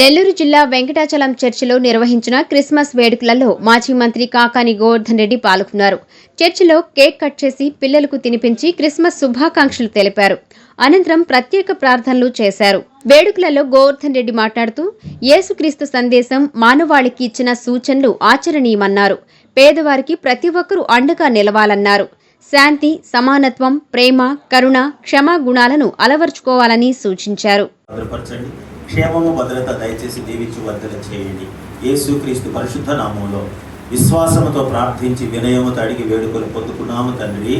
నెల్లూరు జిల్లా వెంకటాచలం చర్చిలో నిర్వహించిన క్రిస్మస్ వేడుకలలో మాజీ మంత్రి కాకాని గోవర్ధన్ రెడ్డి పాల్గొన్నారు. చర్చిలో కేక్ కట్ చేసి పిల్లలకు తినిపించి క్రిస్మస్ శుభాకాంక్షలు తెలిపారు. అనంతరం ప్రత్యేక ప్రార్థనలు చేశారు. వేడుకలలో గోవర్ధన్ రెడ్డి మాట్లాడుతూ యేసుక్రీస్తు సందేశం మానవాళికి ఇచ్చిన సూచనలు ఆచరణీయమన్నారు. పేదవారికి ప్రతి ఒక్కరూ అండగా నిలవాలన్నారు. శాంతి సమానత్వం ప్రేమ కరుణ క్షమా గుణాలను అలవర్చుకోవాలని సూచించారు. క్షేమము భద్రత దయచేసి దీవించి వర్ధన చేయండి. యేసుక్రీస్తు పరిశుద్ధ నామంలో విశ్వాసముతో ప్రార్థించి వినయముతో అడిగి వేడుకలు పొందుకున్నాము తండ్రి.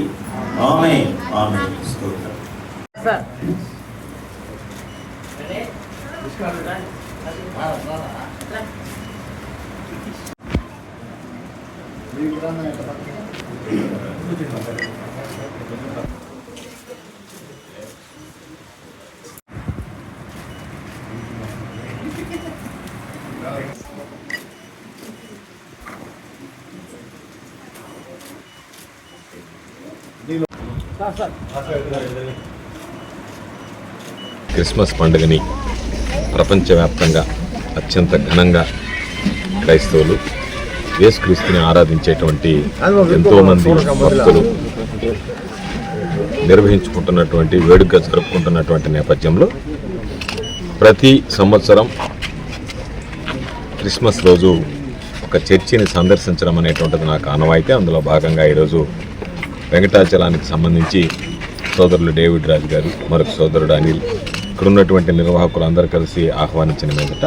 ఆమె ఆమె స్తోత్రం. క్రిస్మస్ పండుగని ప్రపంచవ్యాప్తంగా అత్యంత ఘనంగా క్రైస్తవులు యేసుక్రీస్తుని ఆరాధించేటువంటి ఎంతోమంది భక్తులు నిర్వహించుకుంటున్నటువంటి వేడుక జరుపుకుంటున్నటువంటి నేపథ్యంలో ప్రతి సంవత్సరం క్రిస్మస్ రోజు ఒక చర్చిని సందర్శించడం అనేటువంటిది నాకు ఆనవాయితీ. అందులో భాగంగా ఈరోజు వెంకటాచలానికి సంబంధించి సోదరులు డేవిడ్ రాజు గారు మరొక సోదరుడు అనిల్ ఇక్కడ ఉన్నటువంటి నిర్వాహకులు అందరూ కలిసి ఆహ్వానించిన మీదట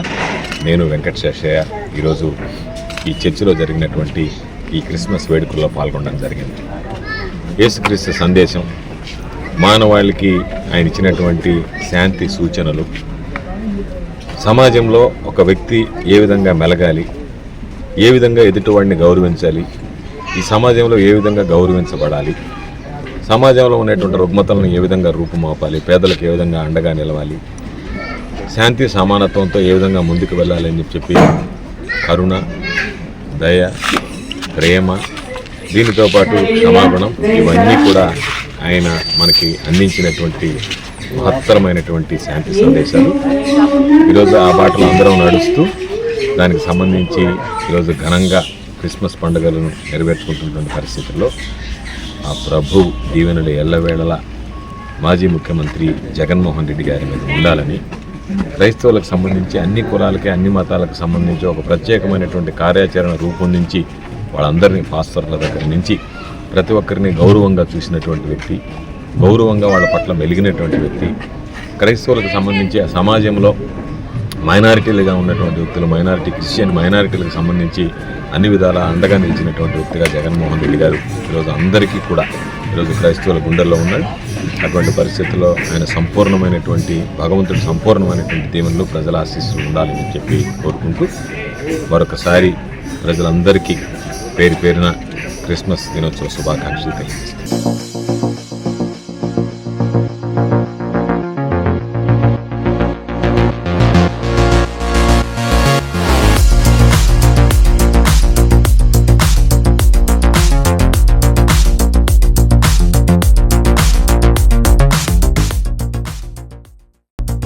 నేను వెంకట శేషయ్య ఈరోజు ఈ చర్చిలో జరిగినటువంటి ఈ క్రిస్మస్ వేడుకల్లో పాల్గొనడం జరిగింది. యేసుక్రీస్తు సందేశం మానవాళికి ఆయన ఇచ్చినటువంటి శాంతి సూచనలు సమాజంలో ఒక వ్యక్తి ఏ విధంగా మెలగాలి ఏ విధంగా ఎదుటివాడిని గౌరవించాలి ఈ సమాజంలో ఏ విధంగా గౌరవించబడాలి సమాజంలో ఉన్నటువంటి రుగ్మతలను ఏ విధంగా రూపుమాపాలి పేదలకు ఏ విధంగా అండగా నిలవాలి శాంతి సమానత్వంతో ఏ విధంగా ముందుకు వెళ్ళాలి అని చెప్పి కరుణ దయ ప్రేమ దీనితో పాటు క్షమాపణం ఇవన్నీ కూడా ఆయన మనకి అందించినటువంటి మహత్తరమైనటువంటి శాంతి సందేశాలు. ఈరోజు ఆ బాటలో అందరం నడుస్తూ దానికి సంబంధించి ఈరోజు ఘనంగా క్రిస్మస్ పండుగలను నెరవేర్చుకుంటున్నటువంటి పరిస్థితుల్లో ఆ ప్రభు దీవెనలు ఎల్లవేళలా మాజీ ముఖ్యమంత్రి జగన్మోహన్ రెడ్డి గారి మీద ఉండాలని క్రైస్తవులకు సంబంధించి అన్ని కులాలకి అన్ని మతాలకు సంబంధించి ఒక ప్రత్యేకమైనటువంటి కార్యాచరణ రూపొందించి వాళ్ళందరినీ పాస్టర్ల దగ్గర నుంచి ప్రతి ఒక్కరిని గౌరవంగా చూసినటువంటి వ్యక్తి గౌరవంగా వాళ్ళ పట్ల మెలిగినటువంటి వ్యక్తి. క్రైస్తవులకు సంబంధించి ఆ సమాజంలో మైనారిటీలుగా ఉన్నటువంటి వ్యక్తులు మైనారిటీ క్రిస్టియన్ మైనారిటీలకు సంబంధించి అన్ని విధాలా అండగా నిలిచినటువంటి వ్యక్తిగా జగన్మోహన్ రెడ్డి గారు ఈరోజు అందరికీ కూడా ఈరోజు క్రైస్తవుల గుండెల్లో ఉన్నాడు అటువంటి పరిస్థితుల్లో ఆయన సంపూర్ణమైనటువంటి భగవంతుడి సంపూర్ణమైనటువంటి దీవెనలు ప్రజల ఆశీస్సులు ఉండాలని చెప్పి కోరుకుంటూ మరొకసారి ప్రజలందరికీ పేరు పేరున క్రిస్మస్ దినోత్సవ శుభాకాంక్షలు తెలియజేస్తాను